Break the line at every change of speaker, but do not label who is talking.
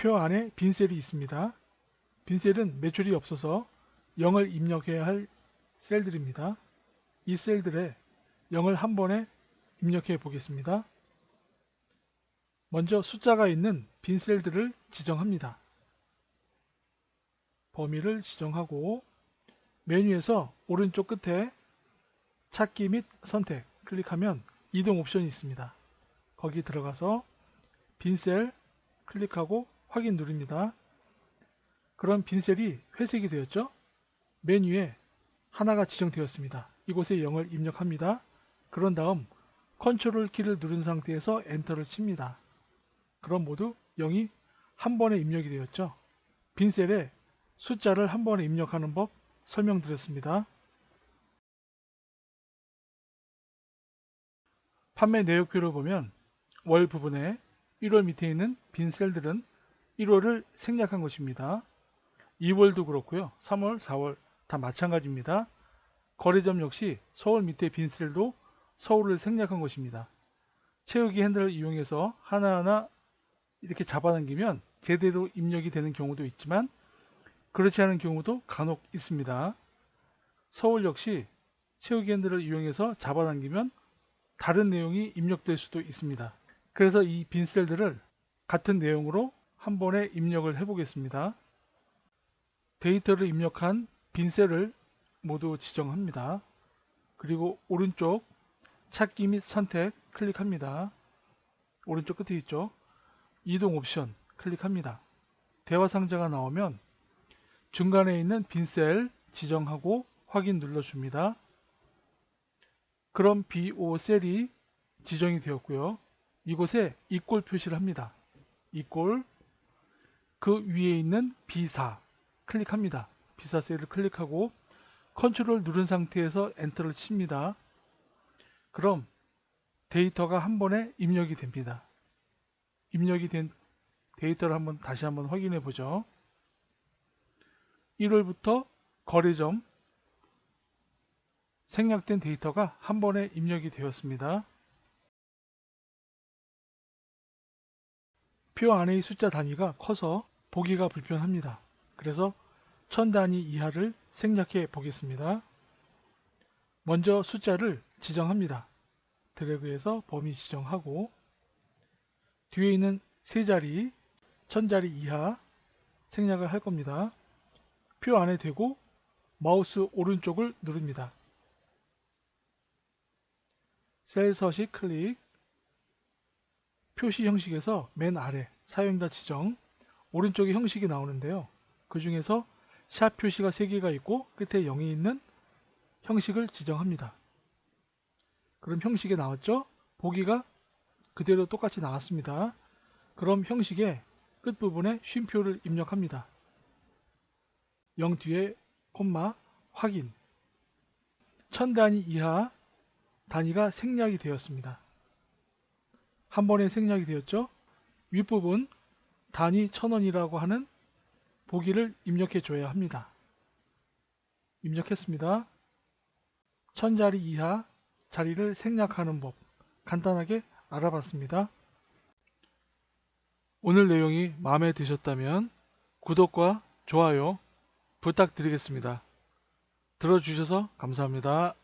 표 안에 빈셀이 있습니다. 빈셀은 매출이 없어서 0을 입력해야 할 셀들입니다. 이 셀들에 0을 한 번에 입력해 보겠습니다. 먼저 숫자가 있는 빈 셀들을 지정합니다. 범위를 지정하고 메뉴에서 오른쪽 끝에 찾기 및 선택 클릭하면 이동 옵션이 있습니다. 거기 들어가서 빈 셀 클릭하고 확인 누릅니다. 그럼 빈 셀이 회색이 되었죠? 메뉴에 하나가 지정되었습니다. 이곳에 0을 입력합니다. 그런 다음 컨트롤 키를 누른 상태에서 엔터를 칩니다. 그럼 모두 0이 한 번에 입력이 되었죠. 빈 셀에 숫자를 한 번에 입력하는 법 설명드렸습니다. 판매 내역표를 보면 월 부분에 1월 밑에 있는 빈 셀들은 1월을 생략한 것입니다. 2월도 그렇고요. 3월, 4월 다 마찬가지입니다. 거래점 역시 서울 밑에 빈 셀도 서울을 생략한 것입니다. 채우기 핸들을 이용해서 하나하나 이렇게 잡아당기면 제대로 입력이 되는 경우도 있지만 그렇지 않은 경우도 간혹 있습니다. 서울 역시 채우기 핸들을 이용해서 잡아당기면 다른 내용이 입력될 수도 있습니다. 그래서 이 빈 셀들을 같은 내용으로 한 번에 입력을 해 보겠습니다. 데이터를 입력한 빈 셀을 모두 지정합니다. 그리고 오른쪽 찾기 및 선택 클릭합니다. 오른쪽 끝에 있죠. 이동 옵션 클릭합니다. 대화 상자가 나오면 중간에 있는 빈 셀 지정하고 확인 눌러줍니다. 그럼 BO 셀이 지정이 되었고요. 이곳에 이꼴 표시를 합니다. 이꼴 그 위에 있는 B4 클릭합니다. B4 셀을 클릭하고 컨트롤 누른 상태에서 엔터를 칩니다. 그럼 데이터가 한 번에 입력이 됩니다. 입력이 된 데이터를 한번 다시 한번 확인해 보죠. 1월부터 거래점 생략된 데이터가 한 번에 입력이 되었습니다. 표 안의 숫자 단위가 커서 보기가 불편합니다. 그래서 천 단위 이하를 생략해 보겠습니다. 먼저 숫자를 지정합니다. 드래그해서 범위 지정하고 뒤에 있는 세 자리, 천 자리 이하 생략을 할 겁니다. 표 안에 대고 마우스 오른쪽을 누릅니다. 셀 서식 클릭 표시 형식에서 맨 아래 사용자 지정 오른쪽에 형식이 나오는데요. 그 중에서 샵 표시가 3개가 있고 끝에 0이 있는 형식을 지정합니다. 그럼 형식에 나왔죠? 보기가 그대로 똑같이 나왔습니다. 그럼 형식의 끝부분에 쉼표를 입력합니다. 0 뒤에 콤마 확인 천 단위 이하 단위가 생략이 되었습니다. 한 번에 생략이 되었죠? 윗부분 단위 천원이라고 하는 보기를 입력해 줘야 합니다. 입력했습니다. 천자리 이하 자리를 생략하는 법 간단하게 알아봤습니다. 오늘 내용이 마음에 드셨다면 구독과 좋아요 부탁드리겠습니다. 들어주셔서 감사합니다.